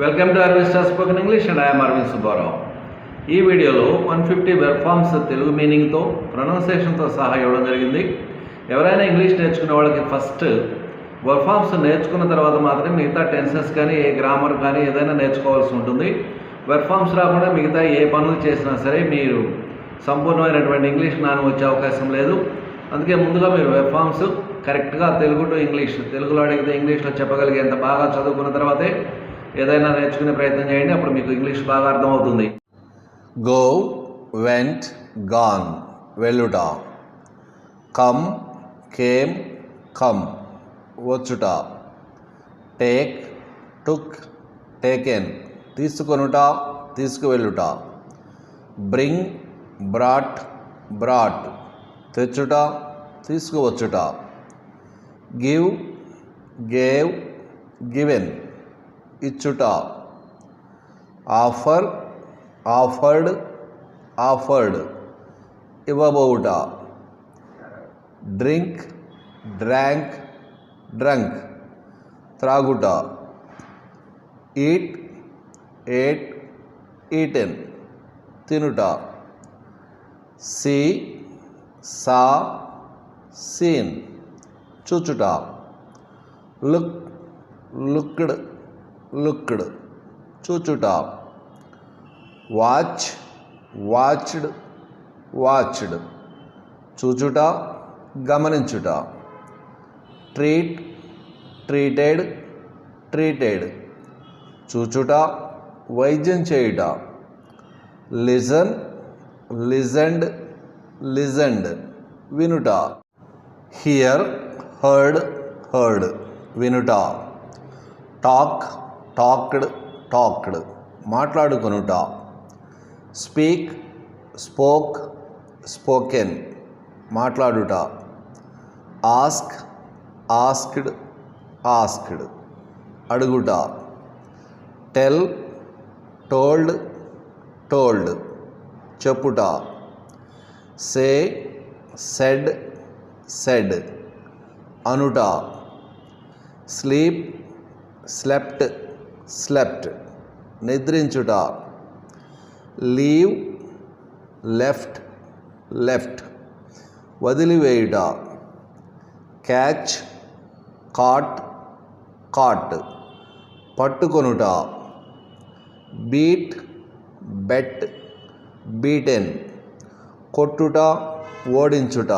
Welcome to అరవిస్టా spoken English and I'm Aravind Subbarao ఈ వీడియోలో one fifty verb forms Telugu మీనింగ్తో ప్రొనౌన్సియేషన్తో సహా ఇవ్వడం జరిగింది. ఎవరైనా ఇంగ్లీష్ నేర్చుకునే వాళ్ళకి ఫస్ట్ వెబ్ ఫార్మ్స్ నేర్చుకున్న తర్వాత మాత్రమే మిగతా టెన్సెస్ కానీ ఏ గ్రామర్ కానీ ఏదైనా నేర్చుకోవాల్సి ఉంటుంది. వెబ్ ఫార్మ్స్ రాకుండా మిగతా ఏ పనులు చేసినా సరే మీరు సంపూర్ణమైనటువంటి ఇంగ్లీష్ జ్ఞానం వచ్చే అవకాశం లేదు. అందుకే ముందుగా మీరు వెబ్ ఫార్మ్స్ కరెక్ట్గా తెలుగు టు ఇంగ్లీష్ తెలుగులో అడిగితే ఇంగ్లీష్లో చెప్పగలిగేంత బాగా చదువుకున్న తర్వాతే ఏదైనా నేర్చుకునే ప్రయత్నం చేయండి అప్పుడు మీకు ఇంగ్లీష్ బాగా అర్థమవుతుంది. గో వెంట్ గాన్ వెళ్ళుట. కమ్ కేమ్ కమ్ వచ్చుట. టేక్ టుక్ టేకెన్ తీసుకొనుట తీసుకువెళ్ళుట. బ్రింగ్ బ్రాట్ బ్రాట్ తెచ్చుట తీసుకువచ్చుట. గివ్ గేవ్ గివెన్ इच्छुट आफर, आफर्ड आफर्ड इवबोट ड्रिंक, ड्रैंक, ड्रंक त्रागुट ईट, एट, ईटन तिनुटा सी, सा, सीन चुचुट लुक, लुक्ड। లుక్డ్. చూచుట. Watch watched watched. చూచుట గమనించుట. Treat treated treated. చూచుట వైద్యం చేయుట. Listen listened listened. వినుట. Hear heard heard. వినుట. టాక్ టాక్డ్ టాక్డ్ మాట్లాడుకొనుట. స్పీక్ స్పోక్ స్పోకెన్ మాట్లాడుట. ఆస్క్ ఆస్క్డ్ ఆస్క్డ్ అడుగుట. టెల్ టోల్డ్ టోల్డ్ చెప్పుట. సే సెడ్ సెడ్ అనుట. స్లీప్ స్లెప్ట్ స్లెప్ట్ నిద్రించుట. లీవ్ లెఫ్ట్ లెఫ్ట్ వదిలివేయుట. క్యాచ్ కాట్ కాట్ పట్టుకొనుట. బీట్ బెట్ బీటెన్ కొట్టుట ఓడించుట.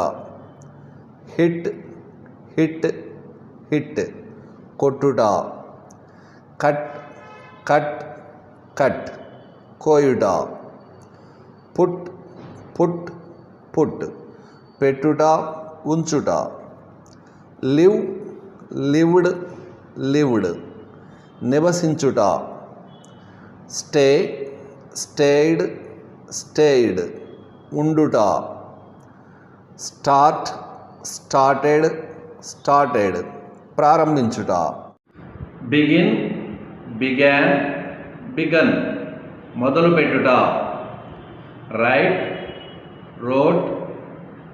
హిట్ హిట్ హిట్ కొట్టుట. Cut cut cut కోయుట. Put put put. పెట్టుట ఉంచుట. Live lived lived. నివసించుట. Stay stayed stayed ఉండుట. Start started started. ప్రారంభించుట. Begin began begun మొదలుపెట్టుట write wrote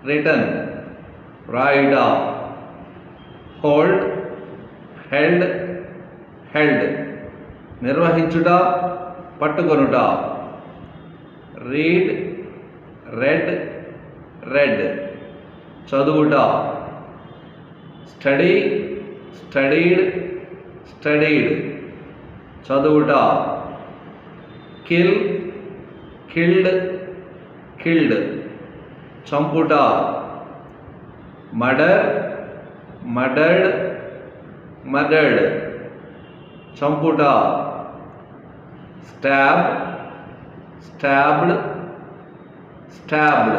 written రాయుట hold held held నిర్వహించుట పట్టుకొనుట. Read read read చదువుట. Study studied studied చదువుట kill killed killed చంపుట murder murdered murdered చంపుట stab stabbed stabbed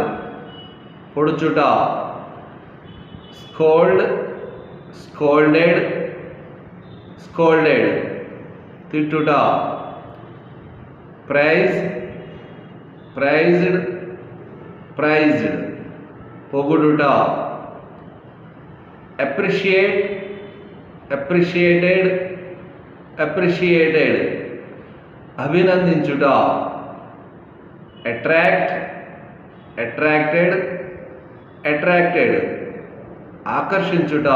పొడుచుట scold scolded scolded తిట్టుట. Praise praised praised. పొగుడుట. Appreciate appreciated appreciated. అభినందించుట. Attract attracted attracted. ఆకర్షించుట.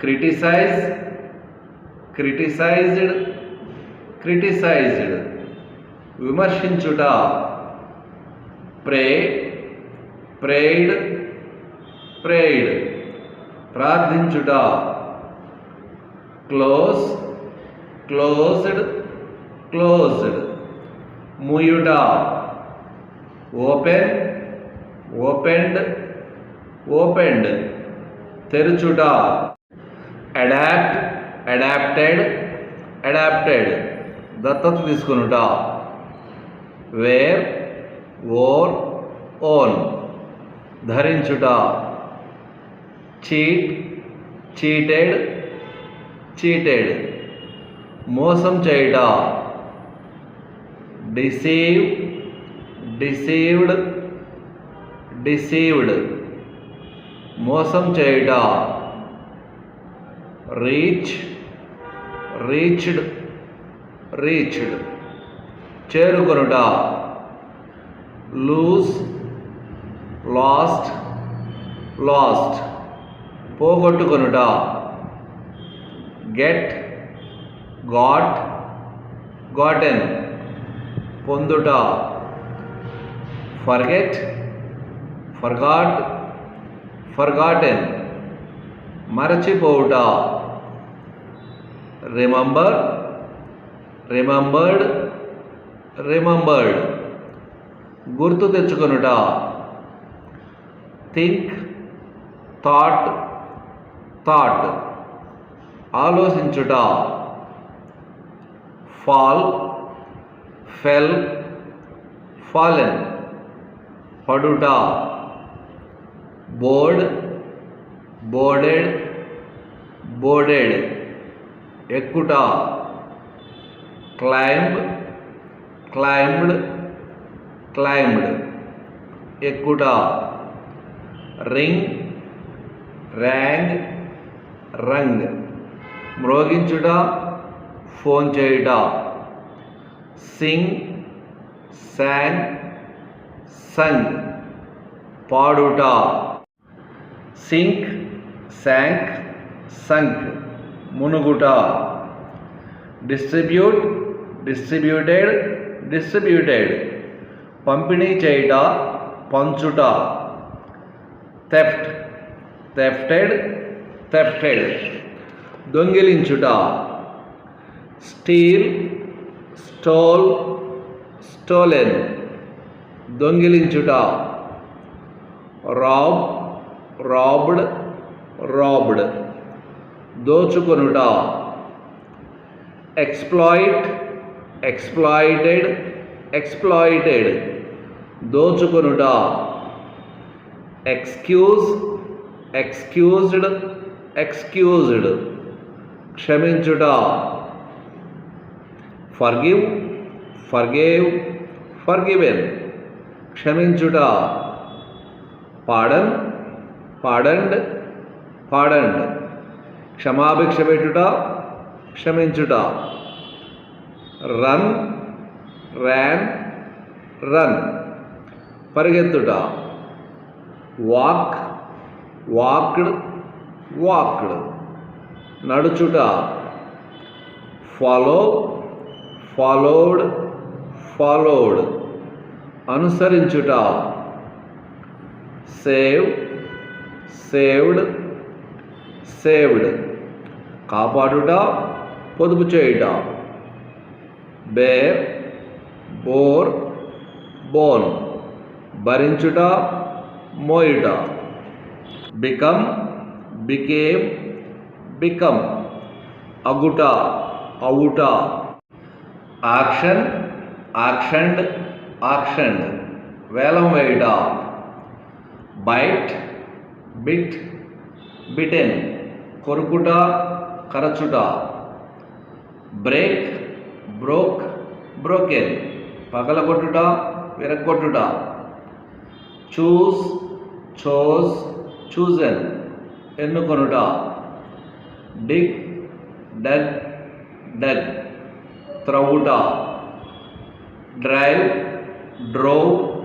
Criticise criticised criticised విమర్శించుట pray prayed prayed ప్రార్థించుట close closed closed ముయుట open opened opened తెరుచుట adapt adapted adapted దత్తత తీసుకునుట. Wear wore worn ధరించుట. Cheat cheated cheated మోసం చేయుట. Deceive deceived deceived మోసం చేయుట. Reach reached reached. చేరుకొనుట. Lose lost lost. పోగొట్టుకొనుట. Get got gotten. పొందుట. Forget forgot forgotten. మరచిపోవుట. Remember remembered remembered గుర్తు తెచ్చుకొనుట థింక్ థాట్ థాట్ ఆలోచించుట ఫాల్ ఫెల్ ఫాలెన్ పడుట బోర్డ్ బోర్డెడ్ బోర్డెడ్ ఎక్కుట క్లైంబ్ క్లైంబ్డ్ క్లైంబ్డ్. ఎక్కుట రింగ్ ర్యాంగ్ రంగ్. మ్రోగించుట ఫోన్ చేయుట. Sing sang sung. పాడుట. Sink sank సంక్ మునుగుట distribute distributed distributed పంపిణీ చేయుట పంచుట థెఫ్ట్ థెఫ్టెడ్ థెఫ్టెడ్ దొంగిలించుట స్టీల్ స్టోల్ స్టోలెన్ దొంగిలించుట rob robbed robbed దోచుకొనుట exploit exploited exploited దోచుకొనుట excuse excused excused క్షమించుట forgive forgave forgiven క్షమించుట పాడన్ పాడండ్ పాడండ్ క్షమాభిక్ష పెట్టుట క్షమించుట. Run ran run. పరిగెత్తుట. Walk walked walked. నడుచుట. Follow followed followed. అనుసరించుట. Save saved saved. కాపాడుట పొదుపు చేయుట. Bear bore borne. భరించుట మోయుట. Become became become. అగుట అవుట. Auction auctioned auctioned వేలం వేయుట. Bite bit bitten. కొరుకుట కరచుట. Break broke broken. పగలగొట్టుట విరగొట్టుట choose chose chosen. ఎన్నుకొనుట. Dig dug dug. త్రవ్వుట. Drive drove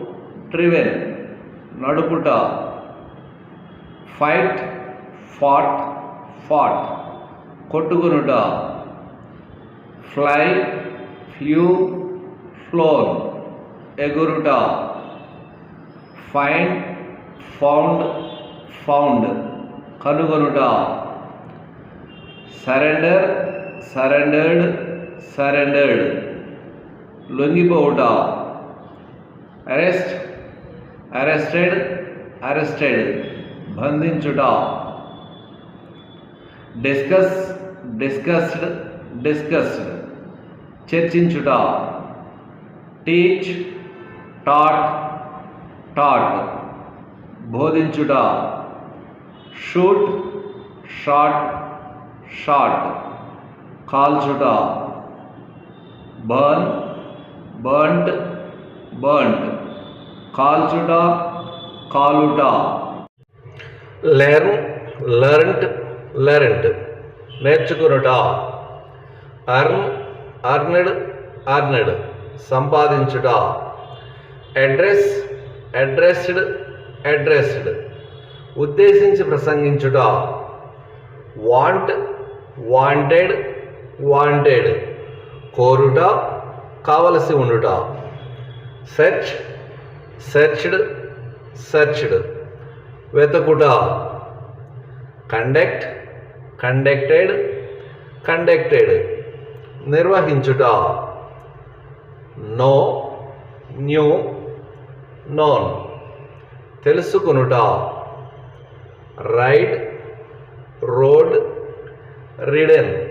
driven. నడుపుట. Fight fought fought. కొట్టుకునుట fly flu floor ఎగురుట find found found కనుగొనుట surrender surrendered surrendered లొంగిపోవుట arrest arrested arrested బంధించుట discuss discussed discussed చర్చించుట teach taught taught బోధించుట shoot shot shot కాల్చుట burn burnt burnt కాల్చుట కాలుట learn learnt learnt నేర్చుకునుట. Earn earned earned సంపాదించుట. Address addressed addressed ఉద్దేశించి ప్రసంగించుట. Want wanted wanted కోరుట కావలసి ఉండుట. సెర్చ్ సెర్చ్డ్ సెర్చ్డ్ వెతకుట. Conduct conducted conducted నిర్వహించుట. Know knew known. తెలుసుకునుట. Ride rode ridden.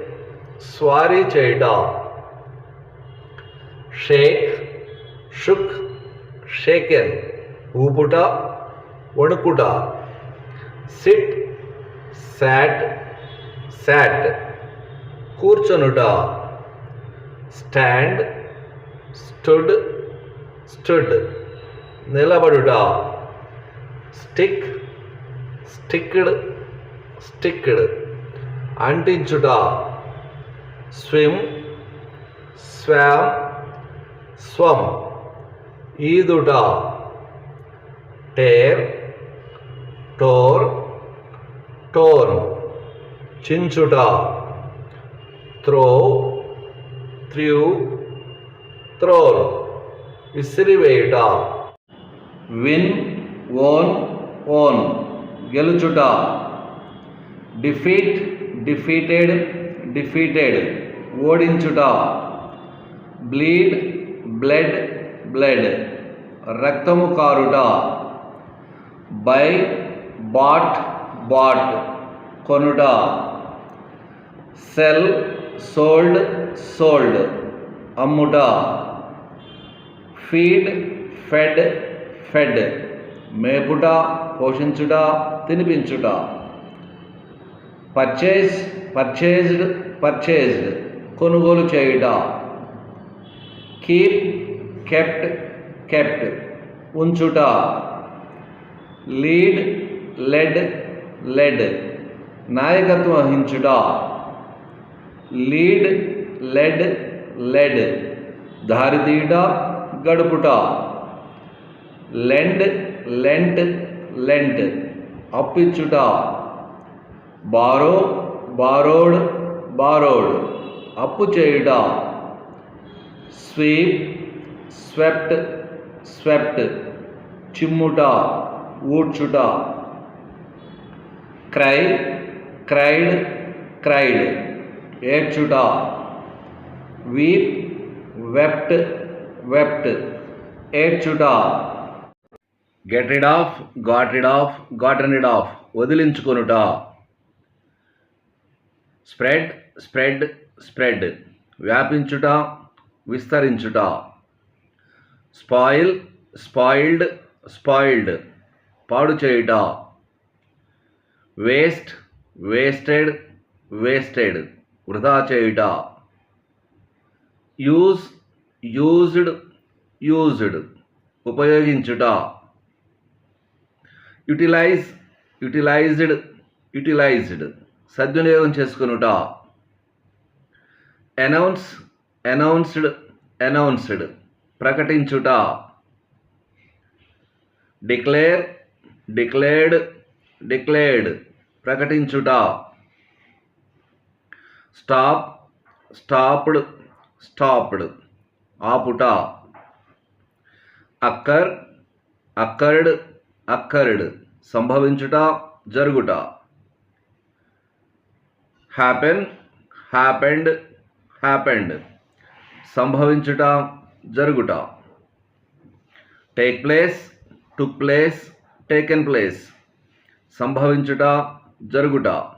స్వారీ చేయుట. Shake shook shaken. ఊపుట వణుకుట. సిట్ శాట్ శాట్ కూర్చొనుట. స్టాండ్ స్టుడ్ స్టుడ్ నిలబడుట. స్టిక్ స్టిక్డ్ స్టిక్డ్ అంటించుట. స్విమ్ స్వామ్ స్వమ్ ఈదుట. టేర్ టోర్ టోర్ చించుట త్రో త్ర్యూ త్రోల్ విసిరివేయుట. విన్ ఓన్ ఓన్ గెలుచుట. డిఫీట్ డిఫీటెడ్ డిఫీటెడ్ ఓడించుట. బ్లీడ్ బ్లడ్ బ్లడ్ రక్తము కారుట. బై బాట్ బాట్ కొనుట. సెల్ సోల్డ్ సోల్డ్ అమ్ముట. ఫీడ్ ఫెడ్ ఫెడ్ మేపుట పోషించుట తినిపించుట. పర్చేజ్ పర్చేజ్డ్ పర్చేజ్డ్ కొనుగోలు చేయుట. కీప్ కెప్ట్ కెప్ట్ ఉంచుట. లీడ్ లెడ్ లెడ్ నాయకత్వం వహించుట. Lead led led. దారితీయుట గడుపుట. Lend lent lent. అప్పిచ్చుట. Borrow borrowed borrowed. అప్పు చేయుట. Sweep swept swept. చిమ్ముట ఊడ్చుట. Cry cried cried. ఏడ్చుట. Weep wept wept ఏడ్చుట. Get rid of got rid of gotten rid of వదిలించుకొనుట. Spread spread spread వ్యాపించుట విస్తరించుట. Spoil spoiled spoiled పాడు చేయుట. Waste wasted wasted. వృధా చేయుట use used used ఉపయోగించుట. Utilise utilised utilised సద్వినియోగం చేసుకునుట. Announce announced announced ప్రకటించుట. Declare declared declared ప్రకటించుట. Stop stopped stopped. ఆపుట. Occur occurred occurred. సంభవించుట జరుగుట. Happen happened happened. సంభవించుట జరుగుట. Take place took place taken place. సంభవించుట జరుగుట.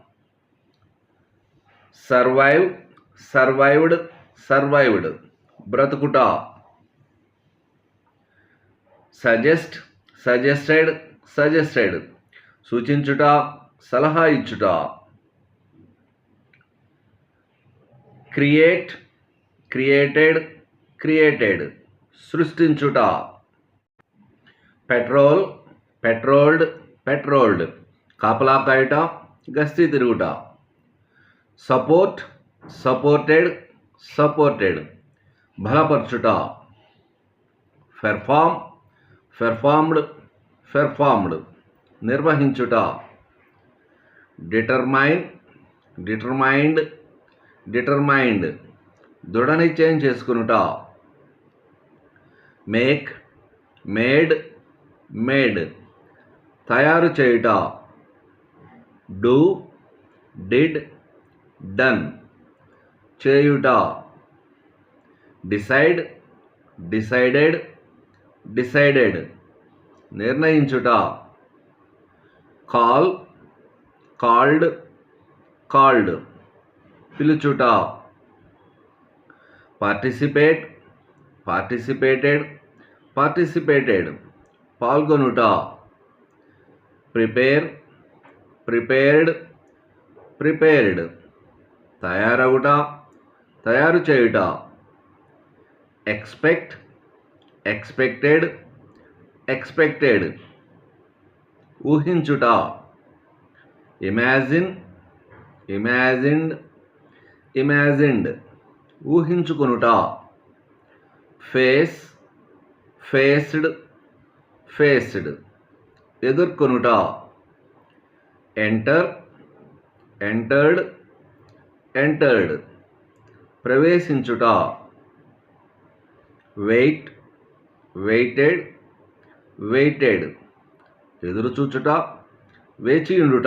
Survive survived survived. బ్రతుకుట. Suggest suggested suggested. సూచించుట సలహా ఇచ్చుట. Create created created. సృష్టించుట. Patrol patrolled patrolled. కాపలా కాయుట గస్తీ తిరుగుట. Support supported supported. బలపరచుట. Perform performed performed నిర్వహించుట. Determine determined determined దృఢ నిశ్చయం చేసుకునుట. Make made made. తయారు చేయుట. Do did done. చేయుట. Decide decided decided. నిర్ణయించుట. Call called called. పిలుచుట. Participate participated participated. పాల్గొనుట. Prepare prepared prepared. తయారవుట తయారు చేయుట ఎక్స్పెక్ట్ ఎక్స్పెక్టెడ్ ఎక్స్పెక్టెడ్ ఊహించుట. ఇమాజిన్ ఇమాజిన్డ్ ఇమాజిన్డ్ ఊహించుకొనుట. Face faced faced ఎదుర్కొనుట. Enter entered entered. ప్రవేశించుట. Wait waited waited. ఎదురుచూచుట వేచియుండుట.